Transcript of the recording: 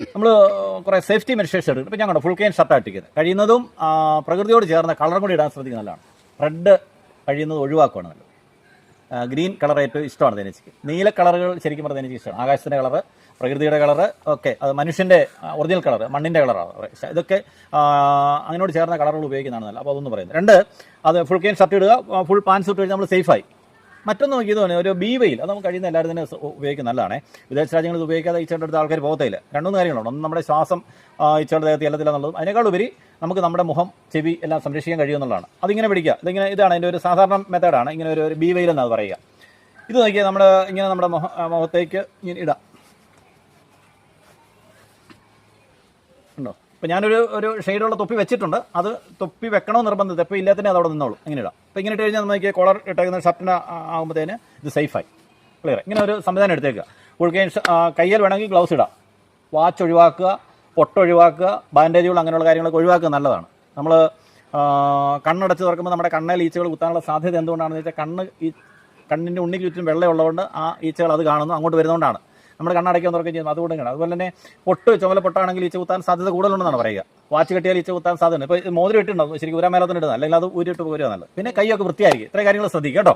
നമ്മൾ കുറേ safety measures എടുക്കും. ഇപ്പം ഞങ്ങളുടെ ഫുൾ കെയിൻ ഷർട്ട് ഇട്ടിരിക്കുന്നത് കഴിയുന്നതും പ്രകൃതിയോട് ചേർന്ന കളർ കൂടി ഇടാൻ ശ്രദ്ധിക്കുന്ന നല്ലതാണ്. റെഡ് കഴിയുന്നത് ഒഴിവാക്കുകയാണ് നല്ലത്. ഗ്രീൻ കളർ ഏറ്റവും ഇഷ്ടമാണ് തേനീച്ചയ്ക്ക് നീല കളറുകൾ ശരിക്കും പറഞ്ഞാൽ എനിക്ക് ഇഷ്ടമാണ്. ആകാശത്തിന്റെ കളറ് പ്രകൃതിയുടെ കളറ് ഒക്കെ. അത് മനുഷ്യന്റെ ഒറിജിനൽ കളർ മണ്ണിന്റെ കളറാണ് ഇതൊക്കെ അങ്ങനോട് ചേർന്ന കളറുകൾ ഉപയോഗിക്കുന്നതാണ് നല്ലത്. അപ്പോൾ അതൊന്നും പറയുന്നത് രണ്ട് അത് ഫുൾ കെയിൻ ഷർട്ട് ഇടുക ഫുൾ പാൻസ് ഇട്ട് കഴിഞ്ഞാൽ നമ്മൾ സേഫായി മറ്റൊന്ന് നോക്കി ഇത് ഒരു ബി വെയിൽ. അത് നമുക്ക് കഴിയുന്ന എല്ലാവരും തന്നെ ഉപയോഗിക്കുന്ന നല്ലതാണ്. വിദേശ രാജ്യങ്ങളിൽ ഉപയോഗിക്കാതെ ഈച്ചയുടെ അടുത്ത് ആൾക്കാർ പോകത്തില്ല രണ്ടുമൂന്ന് കാര്യങ്ങളുണ്ട്. ഒന്ന് നമ്മുടെ ശ്വാസം ഈച്ചയുടെ ദേഹത്ത് ചെല്ലത്തില്ല എന്നുള്ളതും അതിനേക്കാൾ ഉപരി നമുക്ക് നമ്മുടെ മുഖം ചെവി എല്ലാം സംരക്ഷിക്കാൻ കഴിയുമെന്നുള്ളതാണ് അതിങ്ങനെ പിടിക്കുക. ഇതിങ്ങനെ ഇതാണ് അതിന്റെ ഒരു സാധാരണ മെത്തേഡാണ് ഇങ്ങനെ ഒരു ബി വെയിൽ എന്നാണ് പറയുക. ഇത് നോക്കിയാൽ നമ്മൾ ഇങ്ങനെ നമ്മുടെ മുഖ മുഖത്തേക്ക് ഇങ്ങനെ ഇടാം. ഉണ്ടോ? ഇപ്പം ഞാനൊരു ഒരു ഷെയ്ഡുള്ള തൊപ്പി വെച്ചിട്ടുണ്ട്. അത് തൊപ്പി വെക്കണമെന്ന് നിർബന്ധം തൊപ്പി ഇല്ലാത്തന്നെ അതവിടെ നിന്നോളൂ. ഇങ്ങനെ ഇടാം. അപ്പം ഇങ്ങനെ ഇട്ട് കഴിഞ്ഞാൽ നമുക്ക് കോളർ ഇട്ടേക്കുന്ന ഷർട്ടിന് ആകുമ്പോഴത്തേന് ഇത് സേഫായി ക്ലിയർ ഇങ്ങനെ ഒരു സംവിധാനം എടുത്തേക്കുക. ഉൾക്കൈൻ കയ്യിൽ വേണമെങ്കിൽ ഗ്ലൗസ് ഇടാം. വാച്ച് ഒഴിവാക്കുക പൊട്ട് ഒഴിവാക്കുക ബാൻഡേജുകൾ അങ്ങനെയുള്ള കാര്യങ്ങളൊക്കെ ഒഴിവാക്കുക നല്ലതാണ്. നമ്മൾ കണ്ണടച്ച് തുറക്കുമ്പോൾ നമ്മുടെ കണ്ണേൽ ഈച്ചകൾ കുത്താനുള്ള സാധ്യത എന്തുകൊണ്ടാണെന്ന് വെച്ചാൽ കണ്ണ് ഈ കണ്ണിന്റെ ഉണ്ണിക്ക് ചുറ്റും വെള്ളമുള്ളതുകൊണ്ട് ആ ഈച്ചകൾ അത് കാണുന്നു അങ്ങോട്ട് വരുന്നതുകൊണ്ടാണ്. നമ്മൾ കണ്ണടയ്ക്കാൻ തുറക്കുകയും ചെയ്യുന്നു. അതുകൊണ്ട് തന്നെയാണ് അതുപോലെ തന്നെ പൊട്ട് ചുമല പൊട്ടാണെങ്കിൽ കുത്താൻ സാധ്യത കൂടുതലുണ്ടെന്നാണ് പറയുക. വാച്ച് കെട്ടിയാൽ ഈച്ച കുത്താൻ സാധ്യത ഇപ്പോൾ മോതിരം ഇട്ടുണ്ടാവും ശരിക്കും ഉരാമേലത്തിന് ഇടുന്നത് അല്ലെങ്കിൽ അത് ഊരിട്ട് പോരുക നല്ലത് പിന്നെ കൈയൊക്കെ വൃത്തിയായിരിക്കും. ഇത്രയും കാര്യങ്ങൾ ശ്രദ്ധിക്കുക കേട്ടോ.